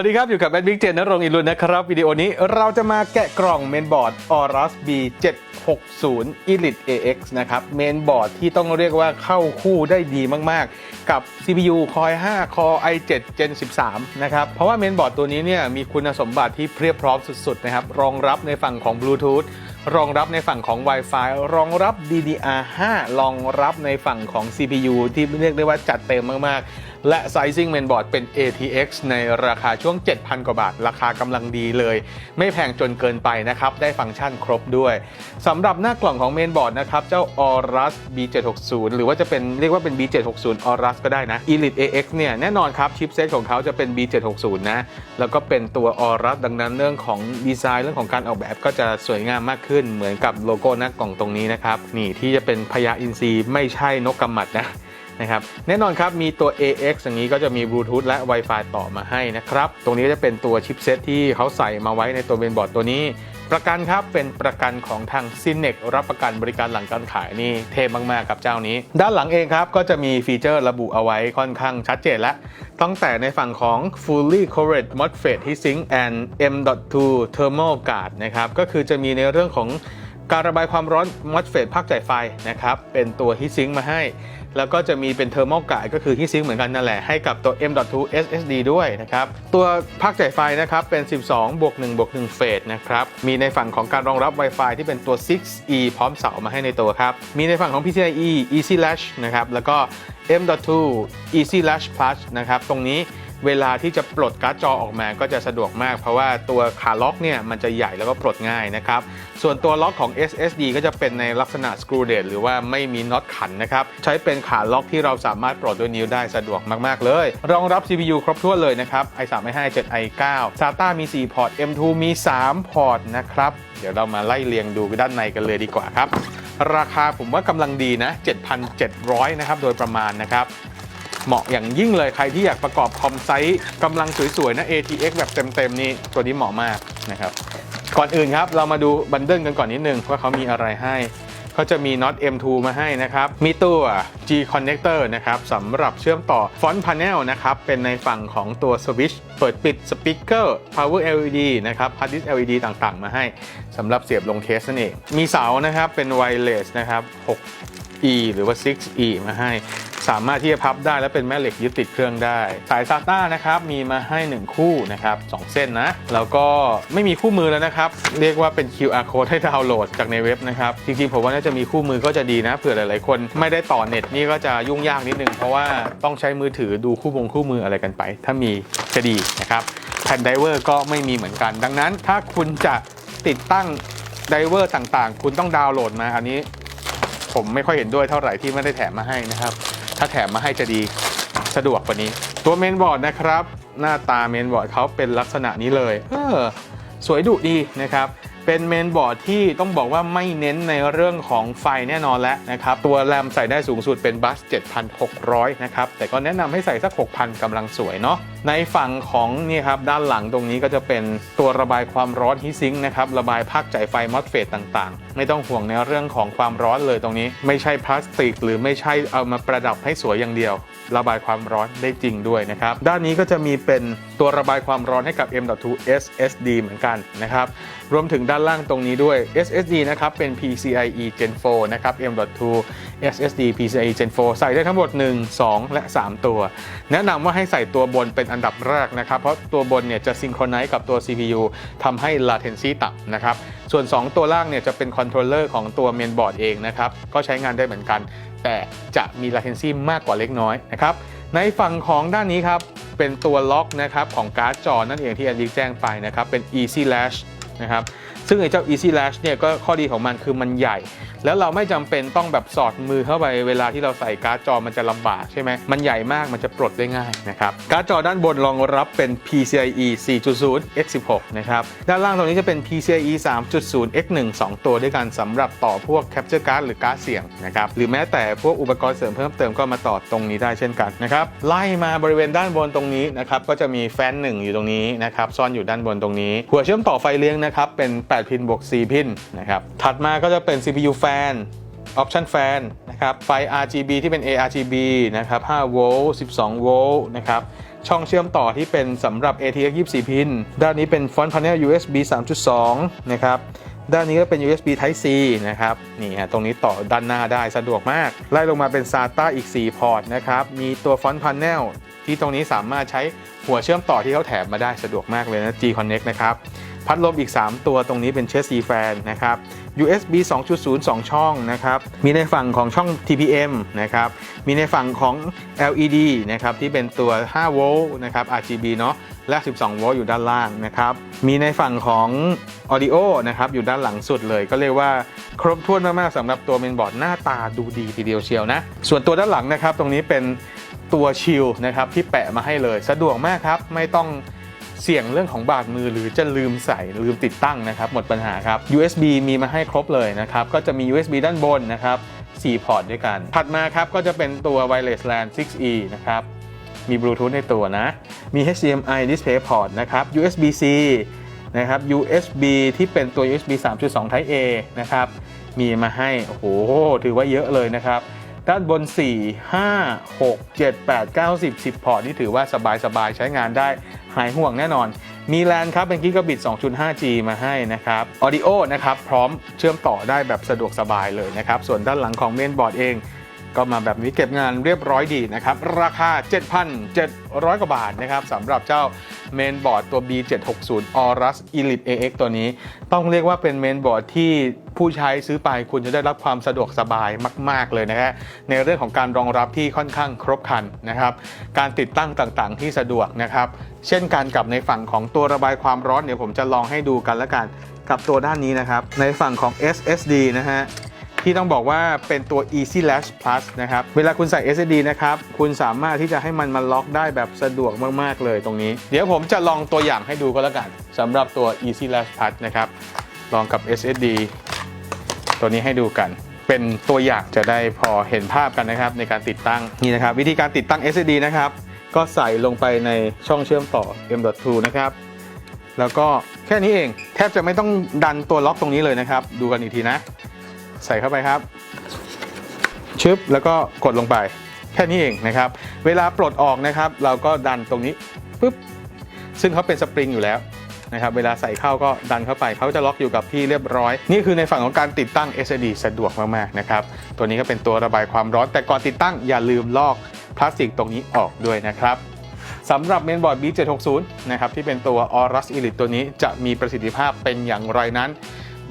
วัสดีครับ อยู่กับแอดบิ๊กเจนนรงอิรุนนะครับ วิดีโอนี้เราจะมาแกะกล่องเมนบอร์ด Aorus B760 Elite AX นะครับ เมนบอร์ดที่ต้องเรียกว่าเข้าคู่ได้ดีมาก ๆ กับ CPU Core 5 Core i7 Gen 13 นะครับ เพราะว่าเมนบอร์ดตัวนี้เนี่ยมีคุณสมบัติที่เพียบพร้อมสุด ๆ นะครับ รองรับในฝั่งของ Bluetooth รองรับในฝั่งของ Wi-Fi รองรับ DDR5 รองรับในฝั่งของ CPU ที่เรียกได้ว่าจัดเต็มมาก ๆ และ Sizing Mainboard เป็น ATX ในราคาช่วง 7,000 กว่าบาท ราคากำลังดีเลย ไม่แพงจนเกินไปนะครับ ได้ฟังก์ชันครบด้วยสำหรับหน้ากล่องของ Mainboard นะครับ เจ้า Aorus B760 หรือว่าจะเป็นเรียกว่าเป็น B760 Aorus ก็ได้นะ Elite AX เนี่ยแน่นอนครับชิปเซตของเขาจะเป็น B760 นะ แล้วก็เป็นตัว Aorus ดังนั้นเรื่องของดีไซน์เรื่องของการออกแบบก็จะสวยงามมากขึ้นเหมือนกับโลโก้หน้ากล่องตรงนี้นะครับนี่ที่จะเป็นพญาอินทรีไม่ใช่นกกำหมัดนะ นะครับแน่นอนครับมีตัว AX อย่างนี้ก็จะมีบลูทูธและ Wi-Fi ต่อมาให้นะครับ ตรงนี้ก็จะเป็นตัวชิปเซตที่เขาใส่มาไว้ในตัวเมนบอร์ดตัวนี้ ประกันครับเป็นประกันของทาง c i n e x รับประกันบริการหลังการขายนี่เทพมากๆกับเจ้านี้ ด้านหลังเองครับก็จะมีฟีเจอร์ระบุเอาไว้ค่อนข้างชัดเจนและตั้งแต่ในฝั่งของ fully covered MOSFET heatsink and M.2 thermal guard นะครับก็คือจะมีในเรื่องของการระบายความร้อน MOSFET ภาคจ่ายไฟนะครับเป็นตัว heatsink มาให้ แล้วก็จะมีเป็น thermal guide ก็คือที่ซิงเหมือนกันนั่นแหละให้กับตัว M.2 SSD ด้วยนะครับ ตัวพักจ่ายไฟนะครับเป็น 12 บวก1บวก1เฟสนะครับ มีในฝั่งของการรองรับ Wi-Fi ที่เป็นตัว 6E พร้อมเสามาให้ในตัวครับ มีในฝั่งของ PCIe Easy Latch นะครับ แล้วก็ M.2 Easy Latch Plus นะครับ ตรงนี้ เวลาที่จะปลดการ์ดจอออกมาก็จะสะดวกมาก เพราะว่าตัวขาล็อกเนี่ยมันจะใหญ่แล้วก็ปลดง่ายนะครับ ส่วนตัวล็อกของ SSD ก็จะเป็นในลักษณะ screw dead หรือว่าไม่มีน็อตขันนะครับ ใช้เป็นขาล็อกที่เราสามารถปลดด้วยนิ้วได้สะดวกมาก ๆ เลย รองรับ CPU ครบถ้วนเลยนะครับ i3 i5 7 i9 SATA มี 4 พอร์ต M2 มี 3 พอร์ตนะครับ เดี๋ยวเรามาไล่เรียงดูด้านในกันเลยดีกว่าครับ ราคาผมว่ากำลังดีนะ 7,700 นะครับ โดยประมาณนะครับ เหมาะอย่างยิ่งเลยใครที่อยากประกอบคอมไซต์กำลังสวยๆนะ ATX แบบเต็มๆนี่ตัวนี้เหมาะมากนะครับก่อนอื่นครับเรามาดูบันเดิลกันก่อนนิดนึงว่าเขามีอะไรให้เขาจะมีน็อต M2 มาให้นะครับ มีตัว G connector นะครับสำหรับเชื่อมต่อฟอนต์พา n e l นะครับ เป็นในฝั่งของตัวสวิตช์เปิดปิดสปีกเกอร์ power LED นะครับ hard disk LED ต่างๆ มาให้สำหรับเสียบลงเคสนั่นเอง มีเสานะครับ เป็น wireless นะครับ 6E หรือว่า 6E มาให้ สามารถที่จะพับได้และเป็นแม่เหล็กยึดติดเครื่องได้ สาย SATA นะครับมีมาให้ 1 คู่นะครับ2เส้นนะ แล้วก็ไม่มีคู่มือแล้วนะครับ เรียกว่าเป็น QR code ให้ดาวน์โหลดจากในเว็บนะครับ จริงๆ ผมว่าน่าจะมีคู่มือก็จะดีนะเผื่อหลายๆ คนไม่ได้ต่อเน็ตนี่ก็จะยุ่งยากนิดนึง เพราะว่าต้องใช้มือถือดูคู่มงคู่มืออะไรกันไป ถ้ามีจะดีนะครับแผ่นไดเวอร์ก็ไม่มีเหมือนกัน ดังนั้น ถ้าคุณจะติดตั้งไดเวอร์ต่างๆ คุณต้องดาวน์โหลดมาอันนี้ ผมไม่ค่อยเห็นด้วยเท่าไหร่ที่ไม่ได้แถมมาให้นะครับ ถ้าแถมมาให้จะดีสะดวกกว่านี้ ตัวเมนบอร์ดนะครับ หน้าตาเมนบอร์ดเขาเป็นลักษณะนี้เลยเออสวยดุดีนะครับ เป็นเมนบอร์ดที่ต้องบอกว่าไม่เน้นในเรื่องของไฟแน่นอนแล้วนะครับ ตัวแรมใส่ได้สูงสุดเป็นบัส 7,600 นะครับ แต่ก็แนะนำให้ใส่สัก 6,000กำลังสวยเนาะในฝั่งของนี่ครับด้านหลังตรงนี้ก็จะเป็นตัวระบายความร้อนฮีซิงค์นะครับระบายภาคจ่ายไฟมอสเฟตต่างๆ ไม่ต้องห่วงในเรื่องของความร้อนเลยตรงนี้ ไม่ใช่พลาสติก หรือไม่ใช่เอามาประดับให้สวยอย่างเดียว ระบายความร้อนได้จริงด้วยนะครับ ด้านนี้ก็จะมีเป็นตัวระบายความร้อนให้กับ M.2 SSD เหมือนกันนะครับรวมถึงด้านล่างตรงนี้ด้วย SSD นะครับเป็น PCIe Gen 4 นะครับ M.2 SSD PCIe Gen 4 ใส่ได้ทั้งหมด 1 2 และ 3 ตัว แนะนำว่าให้ใส่ตัวบนเป็นอันดับแรกนะครับ เพราะตัวบนเนี่ยจะซิงโครไนซ์กับตัว CPU ทำให้ latency ต่ำนะครับ ส่วน 2 ตัวล่างเนี่ยจะเป็นคอนโทรลเลอร์ของตัวเมนบอร์ดเองนะครับ ก็ใช้งานได้เหมือนกัน แต่จะมี latency มากกว่าเล็กน้อยนะครับ ในฝั่งของด้านนี้ครับ เป็นตัวล็อกนะครับของการ์ดจอนั่นเองที่แอดยิกแจ้งไปนะครับ เป็น Easy Latch นะครับ ซึ่งไอ้เจ้า Easy Latch เนี่ยก็ข้อดีของมันคือมันใหญ่ แล้วเราไม่จำเป็นต้องแบบสอดมือเข้าไปเวลาที่เราใส่การ์ดจอมันจะลำบากใช่ไหมมันใหญ่มากมันจะปลดได้ง่ายนะครับการ์ดจอด้านบนรองรับเป็น PCIe 4.0 x16 นะครับด้านล่างตรงนี้จะเป็น PCIe 3.0 x1 2 ตัวด้วยกันสำหรับต่อพวก Capture Card หรือการ์ดเสียงนะครับหรือแม้แต่พวกอุปกรณ์เสริมเพิ่มเติมก็มาต่อตรงนี้ได้เช่นกันนะครับไล่มาบริเวณด้านบนตรงนี้นะครับก็จะมีแฟนหนึ่งอยู่ตรงนี้นะครับซ่อนอยู่ด้านบนตรงนี้ หัวเชื่อมต่อไฟเลี้ยงนะครับเป็น8พินบวก 4 พินนะครับ ถัดมาก็จะเป็น CPU แฟน Option Fan นะครับ ไฟ RGB ที่เป็น ARGB นะครับ 5 โวลต์ 12 โวลต์นะครับ ช่องเชื่อมต่อที่เป็นสำหรับ ATX 24 พิน ด้านนี้เป็น Front Panel USB 3.2 นะครับ ด้านนี้ก็เป็น USB Type C นะครับ นี่ฮะ ตรงนี้ต่อด้านหน้าได้สะดวกมาก ไล่ลงมาเป็น SATA อีก 4 พอร์ตนะครับ มีตัว Front Panel ที่ตรงนี้สามารถใช้หัวเชื่อมต่อที่เขาแถมมาได้สะดวกมากเลยนะ G Connect นะครับ พัดลมอีก 3 ตัวตรงนี้เป็นเชสซีแฟนนะครับ USB 2.0 2 ช่องนะครับ มีในฝั่งของช่อง TPM นะครับ มีในฝั่งของ LED นะครับที่เป็นตัว 5 โวลต์นะครับ RGB เนาะและ 12 โวลต์อยู่ด้านล่างนะครับ มีในฝั่งของ Audio นะครับอยู่ด้านหลังสุดเลย ก็เรียกว่าครบถ้วนมากๆสำหรับตัวเมนบอร์ดหน้าตาดูดีทีเดียวเชียวนะ ส่วนตัวด้านหลังนะครับ ตรงนี้เป็นตัวชิลนะครับที่แปะมาให้เลย สะดวกมากครับไม่ต้อง เสี่ยงเรื่องของบาดมือหรือจะลืมใส่ลืมติดตั้งนะครับ หมดปัญหาครับ USB มีมาให้ครบเลยนะครับ ก็จะมี USB ด้านบนนะครับ 4 พอร์ตด้วยกัน ถัดมาครับก็จะเป็นตัว Wireless LAN 6E นะครับ มีบลูทูธในตัวนะ มี HDMI Display Port นะครับ USB-C นะครับ USB ที่เป็นตัว USB 3.2 Type A นะครับ มีมาให้ โอ้โห ถือว่าเยอะเลยนะครับด้านบน 4 5 6 7 8 9 10 10 พอร์ตนี่ถือว่าสบายๆ ใช้งานได้ หายห่วงแน่นอน มีแลนครับเป็นกิกะบิต 2.5G มาให้นะครับออดิโอนะครับพร้อมเชื่อมต่อได้แบบสะดวกสบายเลยนะครับส่วนด้านหลังของเมนบอร์ดเอง ก็มาแบบนี้เก็บงานเรียบร้อยดีนะครับ ราคา 7,700 กว่าบาทนะครับสำหรับเจ้าเมนบอร์ดตัว B760 Aorus Elite AX ตัวนี้ ต้องเรียกว่าเป็นเมนบอร์ดที่ผู้ใช้ซื้อไปคุณจะได้รับความสะดวกสบายมาก ๆ เลยนะฮะในเรื่องของการรองรับที่ค่อนข้างครบครันนะครับ การติดตั้งต่างๆ ที่สะดวกนะครับ เช่นกันกับในฝั่งของตัวระบายความร้อนเดี๋ยวผมจะลองให้ดูกันละกันกับตัวด้านนี้นะครับในฝั่งของ SSD นะฮะ ที่ต้องบอกว่าเป็นตัว Easy Latch Plus นะครับ เวลาคุณใส่ SSD นะครับ คุณสามารถที่จะให้มันมาล็อกได้แบบสะดวกมาก ๆ เลยตรงนี้ เดี๋ยวผมจะลองตัวอย่างให้ดูก็แล้วกันสำหรับตัว Easy Latch Plus นะครับ ลองกับ SSD ตัวนี้ให้ดูกันเป็นตัวอย่างจะได้พอเห็นภาพกันนะครับในการติดตั้งนี่นะครับ วิธีการติดตั้ง SSD นะครับ ก็ใส่ลงไปในช่องเชื่อมต่อ M.2 นะครับ แล้วก็แค่นี้เองแทบจะไม่ต้องดันตัวล็อกตรงนี้เลยนะครับ ดูกันอีกทีนะ ใส่เข้าไปครับชึบแล้วก็กดลงไป แค่นี้เองนะครับ เวลาปลดออกนะครับ เราก็ดันตรงนี้ปุ๊บซึ่งเขาเป็นสปริงอยู่แล้วนะครับเวลาใส่เข้าก็ดันเข้าไปเขาจะล็อกอยู่กับที่เรียบร้อย นี่คือในฝั่งของการติดตั้ง SSD สะดวกมากๆนะครับตัวนี้ก็เป็นตัวระบายความร้อน แต่ก่อนติดตั้งอย่าลืมลอกพลาสติกตรงนี้ออกด้วยนะครับสำหรับเมนบอร์ด B760 นะครับที่เป็นตัว Aorus Elite ตัวนี้จะมีประสิทธิภาพเป็นอย่างไรนั้น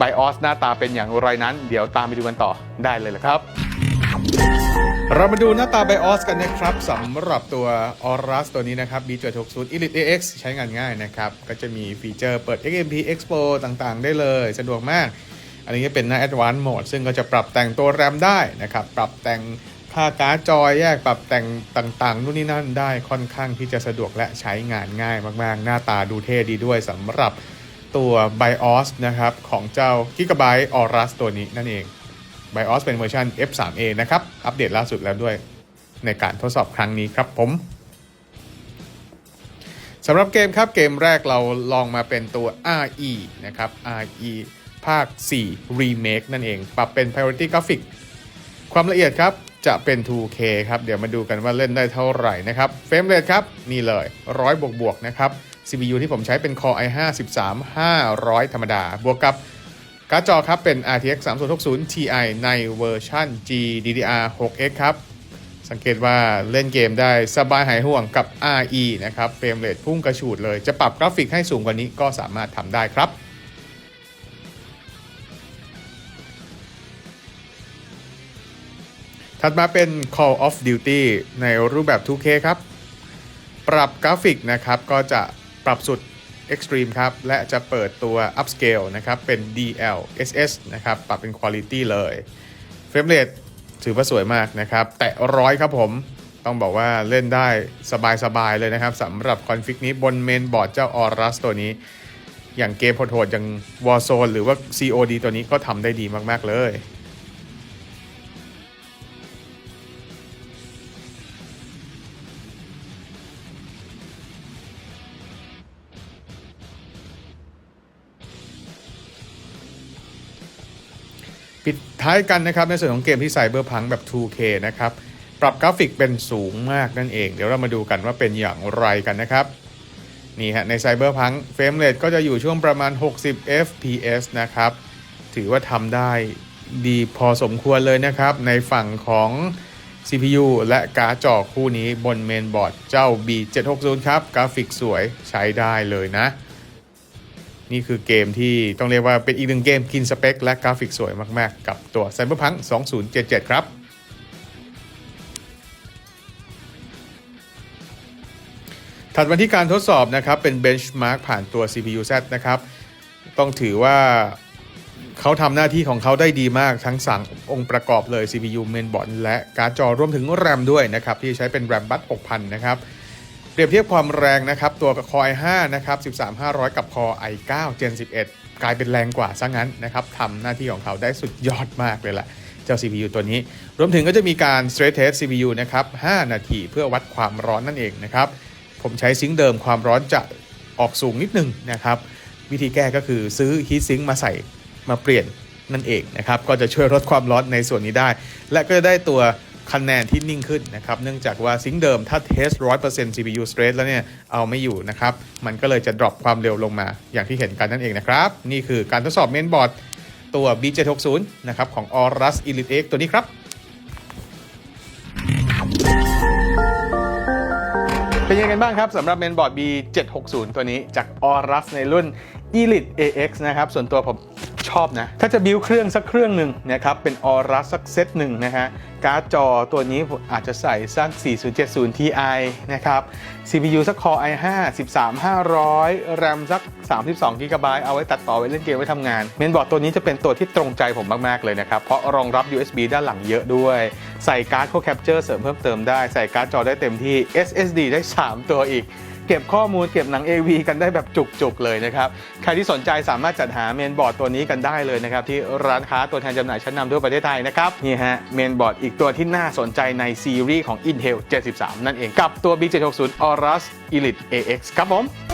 BIOS หน้าตาเป็นอย่างไรนั้น เดี๋ยวตามไปดูกันต่อได้เลยละครับ เรามาดูหน้าตา BIOS กันนะครับสำหรับตัว Aorus ตัวนี้นะครับ B760 Elite AX ใช้งานง่ายนะครับ ก็จะมีฟีเจอร์เปิด XMP Expo ต่างๆ ได้เลย สะดวกมาก อันนี้เป็นหน้า Advanced Mode ซึ่งก็จะปรับแต่งตัวแรมได้นะครับ ปรับแต่งค่าการ์ดจอยแยกปรับแต่งต่างๆนู่นนี่นั่นได้ค่อนข้างที่จะสะดวกและใช้งานง่ายมากๆ หน้าตาดูเท่ดีด้วยสำหรับ ตัว BIOS นะครับของเจ้า Gigabyte Aorus ตัวนี้นั่นเอง BIOS เป็นเวอร์ชัน F3A นะครับ อัปเดตล่าสุดแล้วด้วยในการทดสอบครั้งนี้ครับผมสำหรับเกมครับเกมแรกเราลองมาเป็นตัว RE นะครับ RE ภาค 4 Remake นั่นเอง ปรับเป็น Priority Graphic ความละเอียดครับจะเป็น 2K ครับ เดี๋ยวมาดูกันว่าเล่นได้เท่าไหร่นะครับ เฟรมเรทครับ นี่เลย 100 บวกบวกนะครับ CPU ที่ผมใช้เป็น Core i5 13 500 ธรรมดา บวกกับการ์ดจอครับเป็น RTX 3060 Ti ในเวอร์ชัน GDDR 6X ครับ สังเกตว่าเล่นเกมได้สบายหายห่วงกับ RE นะครับเฟรมเรทพุ่งกระฉูดเลย จะปรับกราฟิกให้สูงกว่านี้ก็สามารถทำได้ครับถัดมาเป็น Call of Duty ในรูปแบบ 2K ครับ ปรับกราฟิกนะครับ ก็จะ ปรับสุด Extreme ครับ และจะเปิดตัว Upscale นะครับ เป็น DLSS นะครับ ปรับเป็น Quality เลยเฟรมเรทถือว่าสวยมากนะครับ แตะร้อยครับผมต้องบอกว่าเล่นได้สบาย ๆ เลยนะครับสำหรับคอนฟิกนี้บนเมนบอร์ดเจ้า Aorus ตัวนี้ อย่างเกมโหดๆอย่าง Warzone หรือว่า COD ตัวนี้ก็ทำได้ดีมาก ๆ เลย ปิดท้ายกันนะครับในส่วนของเกมที่ไซเบอร์พังแบบ 2K นะครับ ปรับกราฟิกเป็นสูงมากนั่นเอง เดี๋ยวเรามาดูกันว่าเป็นอย่างไรกันนะครับ นี่ฮะใน Cyberpunk เฟรมเรทก็จะอยู่ช่วงประมาณ 60 fps นะครับ ถือว่าทำได้ดีพอสมควรเลยนะครับ ในฝั่งของ CPU และการ์ดจอคู่นี้บนเมนบอร์ดเจ้า B760 ครับ กราฟิกสวยใช้ได้เลยนะ นี่คือเกมที่ต้องเรียกว่าเป็นอีกหนึ่งเกมกินสเปค และกราฟิกสวยมาก ๆ กับตัว Cyberpunk 2077 ครับถัดมาที่การทดสอบนะครับเป็น Benchmark ผ่านตัว CPU Z นะครับต้องถือว่าเขาทำหน้าที่ของเขาได้ดีมากทั้งสั่งองค์ประกอบเลย CPU Mainboard และการ์ดจอรวมถึง RAM ด้วยนะครับที่ใช้เป็น RAM Bus 6000 นะครับ เปรียบเทียบความแรงนะครับ ตัว Core i5 นะครับ13500 กับ Core i9 Gen 11 กลายเป็นแรงกว่าซะงั้นนะครับทำหน้าที่ของเขาได้สุดยอดมากเลยแหละเจ้า CPU ตัวนี้ รวมถึงก็จะมีการ stress test CPU นะครับ 5 นาทีเพื่อวัดความร้อนนั่นเองนะครับ ผมใช้ซิงค์เดิมความร้อนจะออกสูงนิดนึงนะครับ วิธีแก้ก็คือซื้อฮีทซิงค์มาใส่มาเปลี่ยนนั่นเองนะครับ ก็จะช่วยลดความร้อนในส่วนนี้ได้ และก็จะได้ตัว คะแนนที่นิ่งขึ้นนะครับ เนื่องจากว่าซิงเดิมถ้าเทส100% CPU stress แล้วเนี่ย เอาไม่อยู่นะครับ มันก็เลยจะดรอปความเร็วลงมาอย่างที่เห็นกันนั่นเองนะครับ นี่คือการทดสอบเมนบอร์ดตัว B760 นะครับของ Aorus Elite X ตัวนี้ครับเป็นยังไงบ้างครับสำหรับเมนบอร์ด B760 ตัวนี้จาก Aorus ในรุ่น Elite AX นะครับ ส่วนตัวผมชอบนะ ถ้าจะบิวเครื่องสักเครื่องหนึ่งนะครับ เป็น Aorus สักเซตหนึ่งนะฮะ การ์ดจอตัวนี้ผมอาจจะใส่สัก 4070 Ti นะครับ CPU สัก Core i5 13500 RAM สัก 32 GB เอาไว้ตัดต่อไว้เล่นเกมไว้ทำงาน เมนบอร์ดตัวนี้จะเป็นตัวที่ตรงใจผมมาก ๆ เลยนะครับ เพราะรองรับ USB ด้านหลังเยอะด้วย ใส่การ์ด Co Capture เสริมเพิ่มเติมได้ ใส่การ์ดจอได้เต็มที่ SSD ได้ 3 ตัวอีก เก็บข้อมูลเก็บหนัง AV กันได้แบบจุกๆเลยนะครับ ใครที่สนใจสามารถจัดหาเมนบอร์ดตัวนี้กันได้เลยนะครับ ที่ร้านค้าตัวแทนจำหน่ายชั้นนำทั่วประเทศไทยนะครับ นี่ฮะเมนบอร์ดอีกตัวที่น่าสนใจในซีรีส์ของ Intel 73 นั่นเองกับตัว B760 Aorus Elite AX ครับผม